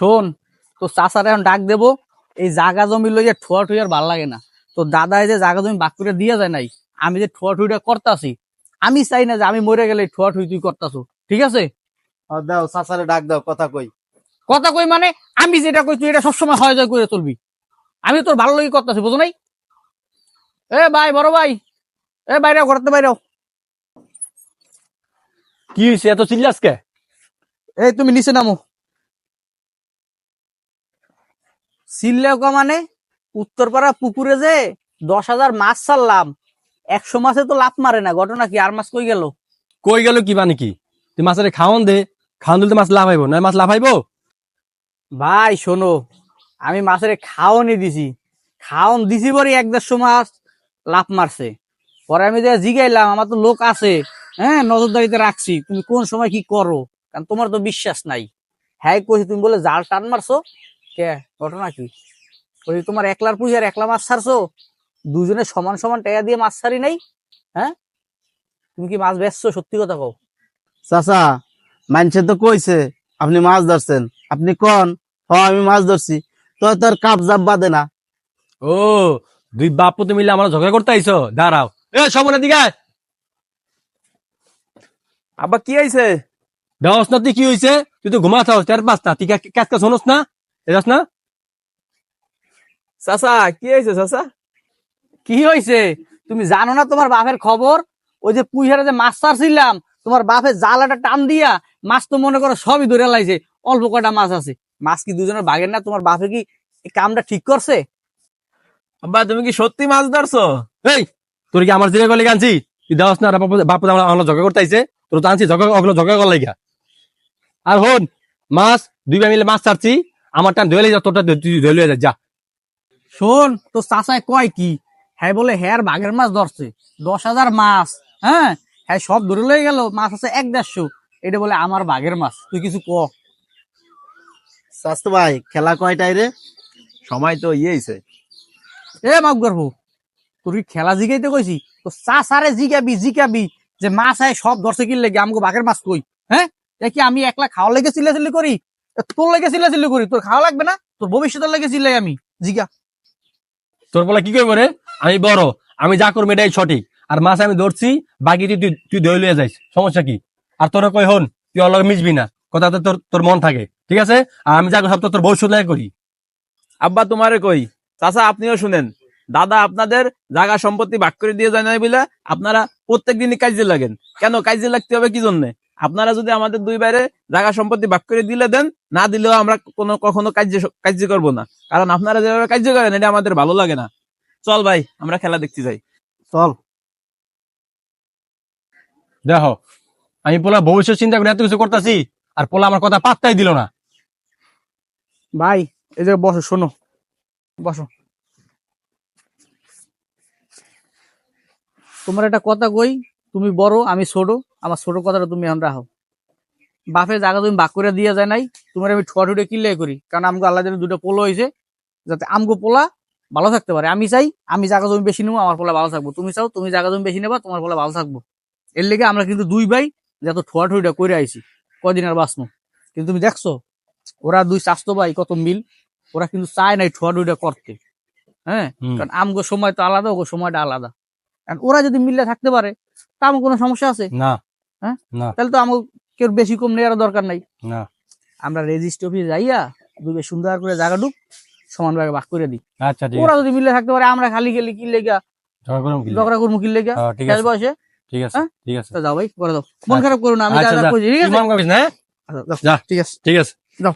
শোন তো চাচার এখন ডাক দেবো এই জাগা জমি লইয়া ঠুয়া ঠুই আর ভালো লাগে না। তো দাদাই যে জাগা জমি বাক করে দিয়ে যায় নাই আমি যে ঠুয়া ঠুইটা করতাছি আমি চাই না যে আমি মরে গেলে ঠুয়া ঠুই তুই করতাছো ঠিক আছে? দাও চাচারে ডাক দাও কথা কই। কথা কই মানে আমি যেটা কই তুই এটা সবসময় হয় যায় করে তুলবি আমি তোর ভালো লাগে করতেছি বুঝো নাই? এ ভাই বড় ভাই এ বাইরে করতে বাইরে কি হয়েছে এত চিল্লাস কে? এই তুমি নিচে নামো। সিল্লেকা মানে উত্তরপাড়া পুকুরে যে দশ হাজার মাছ ছাড়লাম একশো মাসে তো লাভ মারে না ঘটনা কি? আর মাছ কই গেল? কই গেল কি মানে কি তুই মাছের খাওয়ান দে খাওয়ান দিলে মাছ লাভ হইব না মাছ লাভ ভাই শোনো আমি মাছের খাওয়ানি দিছি। খাওয়ান দিছি পরে এক দেড়শো মাছ লাভ মারছে। পরে আমি যে জিগাইলাম আমার তো লোক আছে হ্যাঁ নজরদারিতে রাখছি তুমি কোন সময় কি করো? কারণ তোমার তো বিশ্বাস নাই। হ্যাঁ কইছি তুমি বলে জাল টান মারছো কে? ঘটনা কি? তোমার একলার পুজোর একলা মাছ ছাড়ছো? দুজনে সমান সমান টাকা দিয়ে মাছ ছাড়ি নাই? হ্যাঁ? তুমি কি মাছ বেচছো? সত্যি কথা কও। চাচা মানুষে তো কইছে আপনি মাছ ধরছেন। আপনি কোন? হ আমি মাছ ধরছি। তো তোর কাপ জাপ বাদে না। ও দুই বাপ পুতে মিলে আমার ঝগড়া করতে আইছো। দাঁড়াও। এ সবনের দিকে। আব্বা কি আইছে দেওয়াস না তুই কি হয়েছে তুই তো ঘুমাথাও চার পাঁচটা। তুই কাজ কাজ শোনস না? এরাস না। কি চাচা? কি হয়েছে? তুমি জানো না তোমার বাপের খবর? ওই যে পুইহারে যে মাছ ছাড়ছিলাম, তোমার বাপের জালাটা টান দিয়া মাছ তো মনে করো সবই ধরে লাইছে, অল্প মাছ আছে। মাছ কি দুজনের বাগের না? তোমার বাপে কি কামটা ঠিক করছে? আব্বা, তুমি কি সত্যি মাছ ধরছো? এই, তোর কি আমার জিরে গলে আনছি তুই দেওয়াস না আমার তোর আনছি, ঝগড়া ঝগড়া কর লাগিয়া আর হন, মাছ দুই ভাই মিলে মাছ ছাড়ছি। আমার টান ধুয়ে যা তোরটা ধুয়ে যা যা। শোন তো চাচায় কয় কি? হ্যাঁ বলে হ্যাঁ বাঘের মাছ ধরছে। দশ হাজার মাছ হ্যাঁ? হ্যাঁ সব ধরে লয়ে গেল মাছ আছে এক দেড়শো। এটা বলে আমার বাঘের মাছ তুই কিছু ক? স্বাস্থ্য ভাই খেলা কয়টাই রে? সময় তো ইয়ে হইছে। এ মাপ গর্ভ তোর কি খেলা জিগাইতে কইছি? তো চাচারে জিগাবি জিগাবি যে মাছ আয় সব ধরছে কি লেগে আমাকে বাঘের মাছ কই হ্যাঁ? কি আমি একলা খাওয়া লেগে চিল্লাচিল্লি করি। তোর লেগে চিল্লাচিল্লি করি তোর খাওয়া লাগবে না তোর ভবিষ্যতের লেগে চিল্লাই আমি জিগা। তোর বলে কি করব রে? আমি বড় আমি যা করব এটাই সঠিক। আর মাছ আমি ধরছি বাকি তুই তুই- ধরে লয়ে যাইস সমস্যা কি? আর তোরা কই হন তুই অলগ মিশবি না কথা তো তোর তোর মন থাকে ঠিক আছে? আর আমি যা সব তো তোর ভবিষ্যৎ লাগে করি। আব্বা তোমারে কই চাচা আপনিও শুনেন দাদা আপনাদের জায়গা সম্পত্তি ভাগ করে দিয়ে যায় না বলে আপনারা প্রত্যেক দিনই কাজে লাগেন। কেন কাজে লাগতে হবে কি জন্য? আপনারা যদি আমাদের দুই বাইরে জায়গা সম্পত্তি ভাগ করে দিলে দেন না দিলেও আমরা কোনো কখনো কার্য কার্য করব না। কারণ আপনারা যেভাবে কার্য করেন এটা আমাদের ভালো লাগে না। চল ভাই আমরা খেলা দেখতে যাই। চল। দেখো আমি পোলা ভবিষ্যৎ চিন্তা করে এত কিছু করতেছি আর পোলা আমার কথা পাত্তাই দিল না। ভাই এই যে বসো শোনো। বসো। তোমার একটা কথা কই তুমি বড় আমি ছোট। আমার ছোট কথাটা তুমি এখন রাখো। বাপের জায়গা তুমি বাক করে দিয়ে যায় নাই তোমার আমি ঠোয়া ঠুটে কিনলে করি। কারণ আমগো আল্লাহ যেন দুটো পোলো হয়েছে যাতে আমগো পোলা ভালো থাকতে পারে। আমি চাই আমি জায়গা জমি বেশি নেব আমার পোলা ভালো থাকব। তুমি চাও তুমি জায়গা জমি বেশি নেবা তোমার পোলা ভালো থাকব। এর লেগে আমরা কিন্তু দুই ভাই যত ঠোয়া ঠুইটা করে আইছি কদিন আর বাঁচনো কিন্তু তুমি দেখছ ওরা দুই স্বাস্থ্য ভাই কত মিল ওরা কিন্তু চায় নাই ঠোয়া ঠুইটা করতে। হ্যাঁ? কারণ আমগো সময় তো আলাদা ওগো সময়টা আলাদা। কারণ ওরা যদি মিললে থাকতে পারে তা আমার কোনো সমস্যা আছে? না। হ্যাঁ? তাহলে তো আমাকে কেউ বেশি কম নেওয়ার দরকার নাই। না। আমরা রেজিস্ট্রি অফিসে যাইয়া দুবে সুন্দর করে জায়গা ডুব সমান ভাগে ভাগ করে দিই। আচ্ছা ওরা যদি মিলে থাকতে পারে আমরা খালি খেলি কি লেগা ঝগড়া কি? ঝগড়া করব কি লেগা। হ্যাঁ, ঠিক আছে। ঠিক আছে হ্যাঁ? ঠিক আছে। তা যাও ভাই করে দাও। মন আচ্ছা। খারাপ করো না আমি যা আচ্ছা, হ্যাঁ? আচ্ছা। ঠিক আছে। ঠিক আছে। যাও।